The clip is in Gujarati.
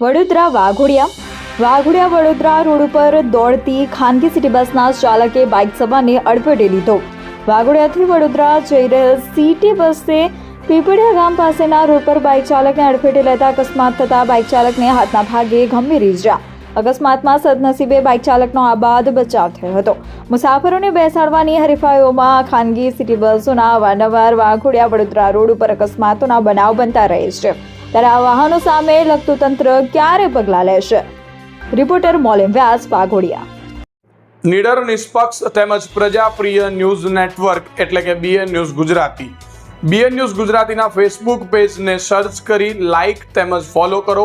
વડોદરા વાઘોડિયા. વાઘોડિયા વડોદરા રોડ ઉપર દોડતી ખાનગી સિટી બસના ચાલકે બાઇક સવારને અડફેટે લીધો. વાઘોડિયાથી વડોદરા જઈ રહેલ સિટી બસે પીપળિયા ગામ પાસેના રોડ પર બાઇક ચાલકને અડફેટે લેતા અકસ્માત થતા બાઇક ચાલકને હાથના ભાગે ગંભીર ઇજા અકસ્માતમાં સદનસીબે બાઇક ચાલકનો આબાદ બચાવ થયો હતો. મુસાફરોને બેસાડવાની હરીફાઈઓમાં ખાનગી સિટી બસોના અવારનવાર વાઘોડિયા વડોદરા રોડ ઉપર અકસ્માતોના બનાવ બનતા રહે છે. ત્યારે આ વાહનો સામે લગતું તંત્ર ક્યારે પગલાં લેશે? રિપોર્ટર મોલિમ વ્યાસ પાઘોડિયા નિડર, નિષ્પક્ષ તેમજ પ્રજાપ્રિય ન્યૂઝ નેટવર્ક એટલે કે BN news Gujarati. BN news ગુજરાતીના ફેસબુક પેજને સર્ચ કરી લાઇક તેમજ ફોલો કરો.